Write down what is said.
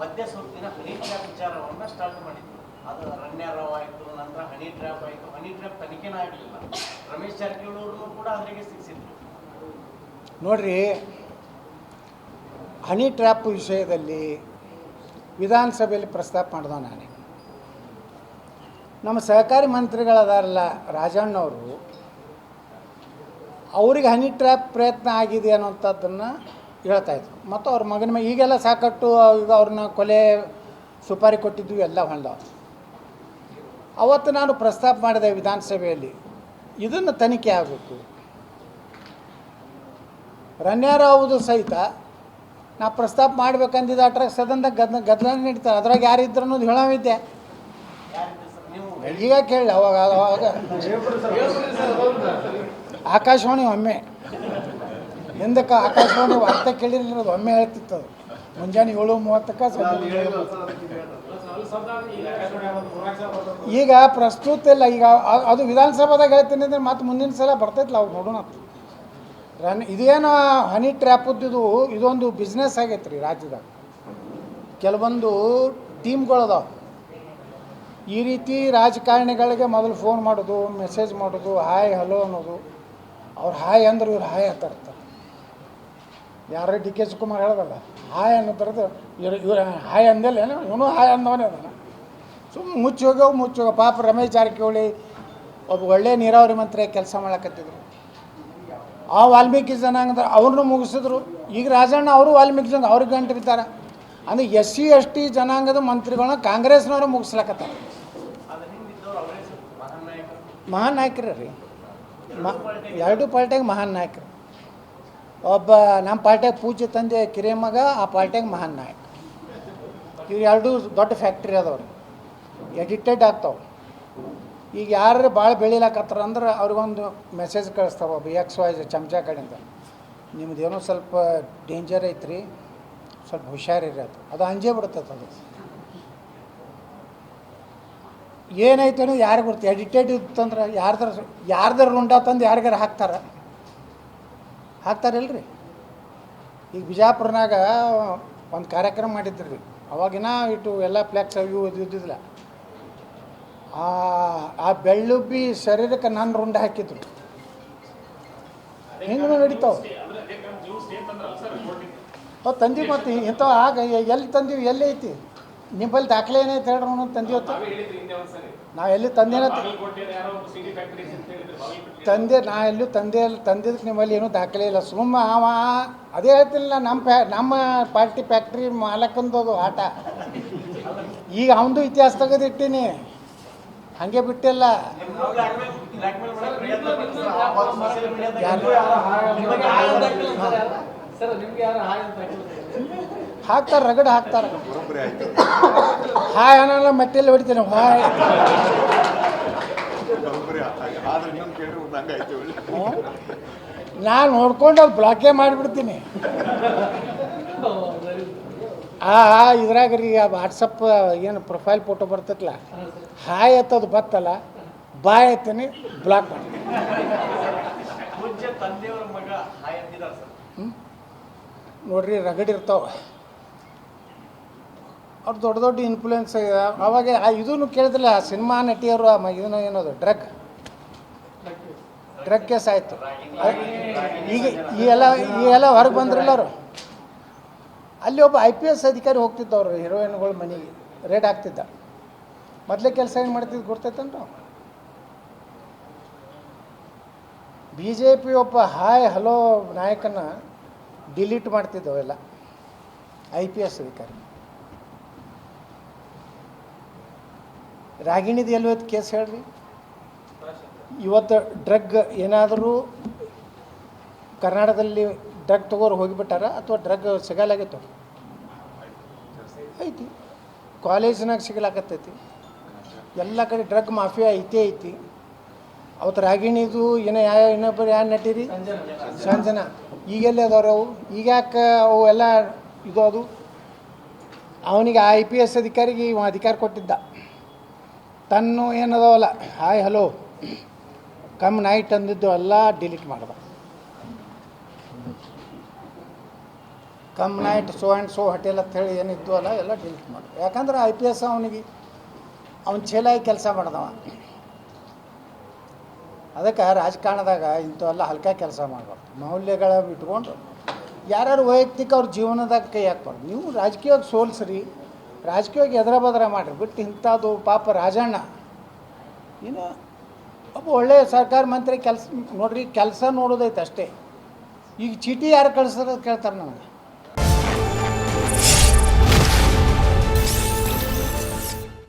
ಮಧ್ಯ ಸುತ್ತಿನ honey trap ವಿಚಾರವನ್ನು ಸ್ಟಾರ್ಟ್ ಮಾಡಿದ್ರು. ಅದು ರಣ್ಯಾರಾವ್ ಆಯಿತು, ನಂತರ ಹನಿ ಟ್ರ್ಯಾಪ್ ಆಯಿತು. ಹನಿ ಟ್ರ್ಯಾಪ್ ತನಿಖೆನೇ ಆಗಲಿಲ್ಲ. ರಮೇಶ್ ಜಾರಕಿಹೊಳಿ ಕೂಡ ಅದರಿಗೆ ಸಿಕ್ಕಿದ್ರು ನೋಡ್ರಿ ಹನಿ ಟ್ರ್ಯಾಪ್ ವಿಷಯದಲ್ಲಿ ವಿಧಾನಸಭೆಯಲ್ಲಿ ಪ್ರಸ್ತಾಪ ಮಾಡಿದವ ನಾನೇ. ನಮ್ಮ ಸಹಕಾರಿ ಮಂತ್ರಿಗಳದಾರಲ್ಲ ರಾಜಣ್ಣವರು, ಅವ್ರಿಗೆ ಹನಿ ಟ್ರ್ಯಾಪ್ ಪ್ರಯತ್ನ ಆಗಿದೆ ಅನ್ನೋಂಥದ್ದನ್ನು ಹೇಳ್ತಾಯಿದ್ರು ಮತ್ತು ಅವ್ರ ಮಗನ ಮೇಲೆ ಈಗೆಲ್ಲ ಸಾಕಟ್ಟು ಈಗ ಅವ್ರನ್ನ ಕೊಲೆ ಸುಪಾರಿ ಕೊಟ್ಟಿದ್ದು ಎಲ್ಲ ಹೊಂದ ಅವತ್ತು ನಾನು ಪ್ರಸ್ತಾಪ ಮಾಡಿದೆ ವಿಧಾನಸಭೆಯಲ್ಲಿ ಇದನ್ನು ತನಿಖೆ ಆಗಬೇಕು. ರಣ್ಯಾರಾವುದು ಸಹಿತ ನಾ ಪ್ರಸ್ತಾಪ ಮಾಡ್ಬೇಕಂದಿದ್ದ ಅಟ್ರಾಗ ಸದನದಾಗ ಗದ್ ಗದ್ದಲ ನಡೀತಾರೆ ಅದ್ರಾಗ ಯಾರಿದ್ರು ಅನ್ನೋದು ಹೇಳೋವಿದ್ದೆ ಈಗ ಕೇಳಿ ಅವಾಗ ಅವಾಗ. ಆಕಾಶವಾಣಿ ಒಮ್ಮೆ. ಹಿಂದಕ್ಕೆ ಆಕಾಶವಾಣಿ ವಾರ್ತೆ ಅದು ಒಮ್ಮೆ ಹೇಳ್ತಿತ್ತು ಅದು. ಮುಂಜಾನೆ ಏಳು ಮೂವತ್ತಕ್ಕೆ. ಈಗ ಪ್ರಸ್ತುತ ಇಲ್ಲ ಈಗ ಅದು ವಿಧಾನಸಭಾದಾಗ ಹೇಳ್ತೀನಿ ಅಂದ್ರೆ ಮತ್ತೆ ಮುಂದಿನ ಸಲ ಬರ್ತೈತಲ್ಲ ಅವ್ರು ನೋಡೋಣ ರನ್ ಇದೇನು ಹನಿ ಟ್ರ್ಯಾಪದ್ದು ಇದು ಇದೊಂದು ಬಿಸ್ನೆಸ್ ಆಗೈತೆ ರೀ ರಾಜ್ಯದಾಗ. ಕೆಲವೊಂದು ಟೀಮ್ಗಳದಾವ ಈ ರೀತಿ ರಾಜಕಾರಣಿಗಳಿಗೆ ಮೊದಲು ಫೋನ್ ಮಾಡೋದು ಮೆಸೇಜ್ ಮಾಡೋದು ಹಾಯ್ ಹಲೋ ಅನ್ನೋದು. ಅವ್ರು ಹಾಯ್ ಅಂದ್ರೆ ಇವ್ರು ಹಾಯ್ ಅಂತ ಇರ್ತಾರೆ ಯಾರೋ ಡಿ ಕೆ ಶಿವಕುಮಾರ್ ಹೇಳೋದಲ್ಲ, ಹಾಯ್ ಅನ್ನೋ ಥರದ್ದು ಇವ್ರು ಇವ್ರು ಹಾಯ್ ಅಂದಲ್ಲ ಏನೋ ಇವನು ಹಾಯ್ ಅಂದವನೇ ಅದನ್ನು. ಸುಮ್ಮನೆ ಮುಚ್ಚಿ ಮುಚ್ಚೋಗ ಮುಚ್ಚಿ ಪಾಪ ರಮೇಶ್ ಜಾರಕಿಹೊಳಿ ಒಬ್ಬ ಒಳ್ಳೆ ನೀರಾವರಿ ಮಂತ್ರಿ ಕೆಲಸ ಮಾಡಕತ್ತಿದ್ರು. ಆ ವಾಲ್ಮೀಕಿ ಜನಾಂಗದ ಅವ್ರನ್ನೂ ಮುಗಿಸಿದ್ರು. ಈಗ ರಾಜಣ್ಣ ಅವರು ವಾಲ್ಮೀಕಿ ಜನ ಅವ್ರಿಗೆ ಗಂಟಿರ್ತಾರೆ ಅಂದ್ರೆ ಅಂದರೆ ಎಸ್ ಸಿ, ಎಸ್ ಟಿ ಜನಾಂಗದ ಮಂತ್ರಿಗಳನ್ನ ಕಾಂಗ್ರೆಸ್ನವರು ಮುಗಿಸ್ಲಕತ್ತಾರ. ಮಹಾನ್ ನಾಯಕರ ರೀ. ಮ ಎರಡು ಪಾರ್ಟಿಯಾಗ ಮಹಾನ್ ನಾಯಕರು. ಒಬ್ಬ ನಮ್ಮ ಪಾರ್ಟಿಯಾಗ ಪೂಜೆ ತಂದೆ ಮಗ, ಆ ಪಾರ್ಟಿಯಾಗ ಮಹಾನ್ ನಾಯಕ. ಇವ್ರು ಎರಡು ದೊಡ್ಡ ಫ್ಯಾಕ್ಟ್ರಿ ಅದಾವ್ರಿ ಎಡಿಟೆಡ್ ಆಗ್ತಾವೆ. ಈಗ ಯಾರು ಭಾಳ ಬೆಳಿಲಾಕತ್ತಾರ ಅಂದ್ರೆ ಅವ್ರಿಗೊಂದು ಮೆಸೇಜ್ ಕಳಿಸ್ತಾವ ಬಿ ಎಕ್ಸ್ ವೈಸ್ ಚಮಚ ಕಡೆಯಿಂದ. ನಿಮ್ದೇನೋ ಸ್ವಲ್ಪ ಡೇಂಜರ್ ಐತ್ರಿ, ಸ್ವಲ್ಪ ಹುಷಾರಿರಿ ಅದು ಅದು ಅಂಜೇ ಬಿಡ್ತದೆ ಅದು. ಏನೈತೆ ಯಾರಿಗೆ ಗೊತ್ತು ಎಡಿಟೆಡ್ ಇತ್ತಂದ್ರೆ ಯಾರ್ದಾರ ಯಾರ್ದಾರ ರುಂಡ ತಂದು ಯಾರಿಗಾರ ಹಾಕ್ತಾರ. ಹಾಕ್ತಾರಿಲ್ರಿ. ಈಗ ಬಿಜಾಪುರನಾಗ ಒಂದು ಕಾರ್ಯಕ್ರಮ ಮಾಡಿದ್ರು. ರೀ ಅವಾಗಿನ ಇಟ್ಟು ಎಲ್ಲ ಫ್ಲ್ಯಾಕ್ಸ್ ಅವು ಇವು ಇದ್ದಿದ್ದಿಲ್ಲ. ಆ ಆ ಬೆಳ್ಳುಬ್ಬಿ ಶರೀರಕ್ಕೆ ನಾನು ರುಂಡ ಹಾಕಿದ್ರು. ಹಿಂಗೆ ನಡೀತಾವೆ? ಅವು ತಂದಿ ಮತ್ತು ಇಂಥವು ಆಗ ಎಲ್ಲಿ ತಂದೀವಿ ಎಲ್ಲಿ ಐತಿ? ನಿಮ್ಮಲ್ಲಿ ದಾಖಲೆ ಏನೈತೆ ಹೇಳ್ರಿ ಅವನು ತಂದಿವತ್ತು ನಾವು ಎಲ್ಲಿ ತಂದೇನ ತಂದೆ ನಾ ಎಲ್ಲೂ ತಂದೆ ತಂದಿದ್ದಕ್ಕೆ ನಿಮ್ಮಲ್ಲಿ ಏನೂ ದಾಖಲೆ ಇಲ್ಲ. ಸುಮ್ಮ ಅವ ಅದೇ ಹೇಳ್ತಿಲ್ಲ ನಮ್ಮ ಪ್ಯಾ ನಮ್ಮ ಪಾರ್ಟಿ ಫ್ಯಾಕ್ಟ್ರಿ ಮಾಲಕಂದದು ಆಟ. ಈಗ ಅವನದು ಇತಿಹಾಸ ತೆಗೆದಿಟ್ಟಿನಿ ಹಾಗೆ ಬಿಟ್ಟಿಲ್ಲ. ಯಾರು? ಹಾಕ್ತಾರೆ ರಗಡ ಹಾಕ್ತಾರೆ. ಹಾಯ್ ಅನ್ನಲ್ಲ ಮೆಟ್ಟೆಲ್ಲಿ ಹೊಡಿತೇನೆ ಹಾಯ್. ನಾನು ನೋಡ್ಕೊಂಡು ಅದು ಬ್ಲಾಕೇ ಮಾಡಿಬಿಡ್ತೀನಿ. ಆ ಆ ಇದ್ರಾಗ ರೀ ಆ ವಾಟ್ಸಪ್ ಏನು ಪ್ರೊಫೈಲ್ ಫೋಟೋ ಬರ್ತೈತಲ್ಲ ಹಾಯ್ ಎತ್ತದು ಬತ್ತಲ್ಲ ಬಾಯ್ ಎತ್ತೀನಿ ಬ್ಲಾಕ್ ಮಾಡ್ತೀನಿ ಪೂಜ್ಯ ತಂದೆಯವರ ಮಗ ಹಾಯ್ ಅಂತಿದ್ದಾರೆ ಸರ್. ನೋಡ್ರಿ ರಗಡ್ ಇರ್ತಾವ. ಅವ್ರು ದೊಡ್ಡ ದೊಡ್ಡ ಇನ್ಫ್ಲೂಯೆನ್ಸ್ ಅವಾಗ ಆ ಇದನ್ನು ಕೇಳಿದ್ರಲ್ಲ, ಆ ಸಿನಿಮಾ ನಟಿಯರು ಆ ಇದನ್ನು ಏನದು, ಡ್ರಗ್? ಡ್ರಗ್ ಕೇಸ್ ಆಯಿತು. ಈಗ ಈ ಎಲ್ಲ ಈ ಎಲ್ಲ ಹೊರಗೆ ಬಂದ್ರಲ್ಲ ಅವರು. ಅಲ್ಲಿ ಒಬ್ಬ ಐ ಪಿ ಎಸ್ ಅಧಿಕಾರಿ ಹೋಗ್ತಿದ್ದವ್ರು ಹೀರೋಯಿನ್ಗಳು ಮನೆಗೆ ರೇಡ್ ಆಗ್ತಿದ್ದ. ಮೊದಲೇ ಕೆಲಸ ಏನು ಮಾಡ್ತಿದ್ದು ಗೊತ್ತೈತನ್ರು ಬಿ ಜೆ ಪಿ ಒಬ್ಬ ಹಾಯ್ ಹಲೋ ನಾಯಕನ ಡಿಲೀಟ್ ಮಾಡ್ತಿದ್ದವೆಲ್ಲ ಐ ಪಿ ಎಸ್ ಅಧಿಕಾರಿ. ರಾಗಿಣಿದು ಎಲ್ಲಿವತ್ತು ಕೇಸ್ ಹೇಳ್ರಿ ಇವತ್ತು ಡ್ರಗ್ ಏನಾದರೂ ಕರ್ನಾಟಕದಲ್ಲಿ ಡ್ರಗ್ ತಗೋರು ಹೋಗಿಬಿಟ್ಟಾರ? ಅಥವಾ ಡ್ರಗ್ ಸಿಗಲಾಗೈತು ಐತಿ. ಕಾಲೇಜಿನಾಗ ಸಿಗಲಾಕತ್ತೈತಿ. ಎಲ್ಲ ಕಡೆ ಡ್ರಗ್ ಮಾಫಿಯಾ ಐತೆ ಐತಿ. ಅವತ್ತು ರಾಗಿಣಿದು ಏನೋ ಯಾವ ಇನ್ನೊಬ್ಬರು ಯಾರು ನಟ್ಟಿರಿ ಸಂಜನ. ಈಗೆಲ್ಲ ಅದಾವ್ರಿ ಅವು? ಈಗ ಯಾಕೆ ಅವು ಎಲ್ಲ ಇದು ಅದು? ಅವನಿಗೆ ಐ ಪಿ ಎಸ್ ಅಧಿಕಾರಿಗೆ ಅಧಿಕಾರ ಕೊಟ್ಟಿದ್ದ. ತನ್ನ ಏನದವಲ್ಲ, ಹಾಯ್, ಹಲೋ. ಕಮ್ ನೈಟ್ ಅಂದಿದ್ದು ಎಲ್ಲ ಡಿಲೀಟ್ ಮಾಡ್ದ come night, so and so hotel ಅಂತ ಹೇಳಿ ಏನಿದ್ದು ಅಲ್ಲ, ಎಲ್ಲ ಡಿಲೀಟ್ ಮಾಡಿ. ಯಾಕಂದ್ರೆ ಐ ಪಿ ಎಸ್ ಅವನಿಗೆ, ಅವ್ನು ಚೇಲಾಗಿ ಕೆಲಸ ಮಾಡ್ದವ. ಅದಕ್ಕೆ ರಾಜಕಾರಣದಾಗ ಇಂಥವೆಲ್ಲ ಹಲ್ಕ ಕೆಲಸ ಮಾಡಬಾರ್ದು. ಮೌಲ್ಯಗಳ ಇಟ್ಕೊಂಡು ಯಾರ್ಯಾರು ವೈಯಕ್ತಿಕ ಅವ್ರ ಜೀವನದಾಗ ಕೈ ಹಾಕ್ಬಾರ್ದು. ನೀವು ರಾಜಕೀಯವಾಗಿ ಸೋಲ್ಸ್ರಿ. ರಾಜಕೀಯವಾಗಿ ಎದರ ಬದರ ಮಾಡಿರಿ. ಬಿಟ್ಟು ಇಂಥದ್ದು ಪಾಪ ರಾಜಣ್ಣ. ಇನ್ನು ಒಬ್ಬ ಒಳ್ಳೆಯ ಸರ್ಕಾರ ಮಂತ್ರಿ ಕೆಲಸ, ನೋಡ್ರಿ, ಕೆಲಸ ನೋಡೋದೈತೆ ಅಷ್ಟೇ. ಈಗ ಚೀಟಿ ಯಾರು ಕಳಿಸೋದು ಕೇಳ್ತಾರೆ ನಮಗೆ.